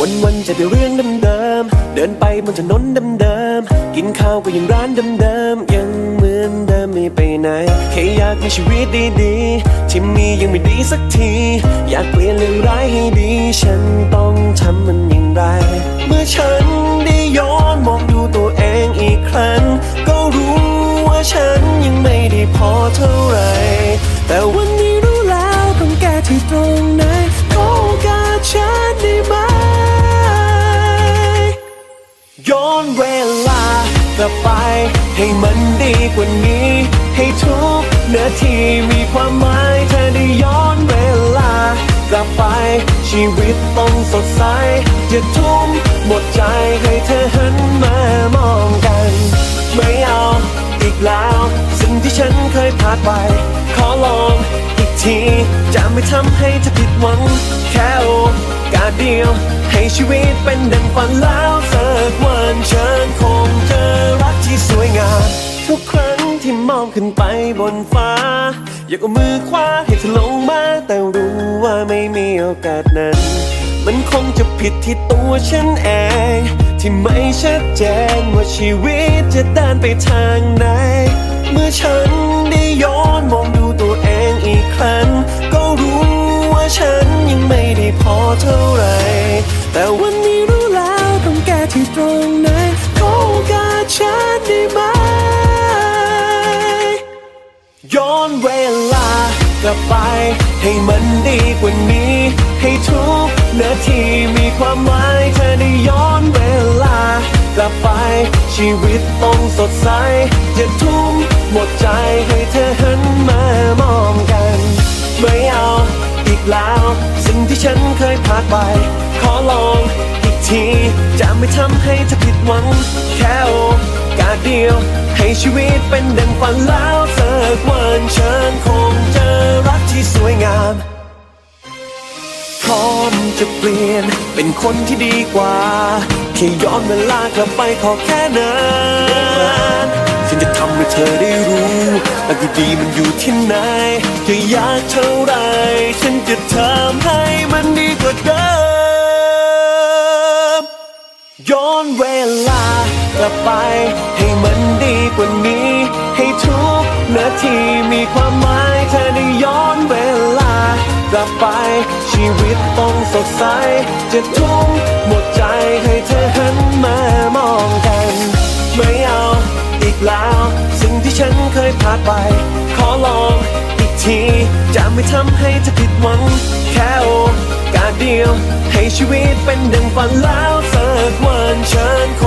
วันวันๆจะได้เรื่องเดิมๆเดินไปบนถนนเดิมๆกินข้าวก็ยังร้านเดิมๆยังเหมือนเดิมไม่ไปไหนแค่อยากมีชีวิตดีๆที่มียังไม่ดีสักที อยากเปลี่ยนเรื่องร้ายให้ดี ฉันต้องทำมันอย่างไร เมื่อฉันได้ย้อนมองดูตัวเองอีกครั้ง ก็รู้ว่าฉันยังไม่ได้พอเท่าไหร่แต่วัน ลากลับไป ให้มันดีกว่านี้ ให้ทุกนาทีมีความหมายเธอได้ย้อนเวลากลับไป ชีวิตต้องสดใสจะทุ่มหมดใจให้เธอหันมามองกัน ไม่เอาอีกแล้ว สิ่งที่ฉันเคยพลาดไป ขอลองอีกที จะไม่ทำให้เธอผิดหวัง แค่โอกาสเดียว ให้ชีวิตเป็นดังฝันแล้วสักวันฉันคงเจอรักที่สวยงามทุกครั้งที่มองขึ้นไปบนฟ้า อยากเอามือคว้าให้เธอลงมาแต่รู้ว่าไม่มีโอกาสนั้น มันคงจะผิดที่ตัวฉันเอง ที่ไม่ชัดเจนว่าชีวิตจะเดินไปทางไหน เมื่อฉันได้ยอ ย้อนเวลากลับไป ให้มันดีกว่านี้ ให้ทุกนาทีมีความหมายเธอได้ย้อนเวลากลับไป ชีวิตต้องสดใสจะทุ่มหมดใจให้เธอหันมามองกัน ไม่เอาอีกแล้ว สิ่งที่ฉันเคยพลาดไป ขอลองอีกที จะไม่ทำให้เธอผิดหวัง แค่โอกาสเดียว ให้ชีวิตเป็นดังฝันแล้ว สักวันฉันคงเจอรักที่สวยงาม พร้อมจะเปลี่ยนเป็นคนที่ดีกว่า แค่ย้อนเวลากลับไปขอแค่นั้นฉันจะทำให้เธอได้รู้รักดีมันอยู่ที่ไหนจะยากเท่าไร ฉันจะทำให้มันดีกว่าเดิม ย้อนเวลากลับไป ให้มันดีกว่านี้ ให้ทุก นาทีมีความหมายเธอได้ย้อนเวลากลับไป ชีวิตต้องสดใส จะทุ่มหมดใจให้เธอหันมามองกัน ไม่เอาอีกแล้ว สิ่งที่ฉันเคยพลาดไป ขอลองอีกที จะไม่ทำให้เธอผิดหวัง แค่โอกาสเดียว ให้ชีวิตเป็นดังฝันแล้วสักวันฉันค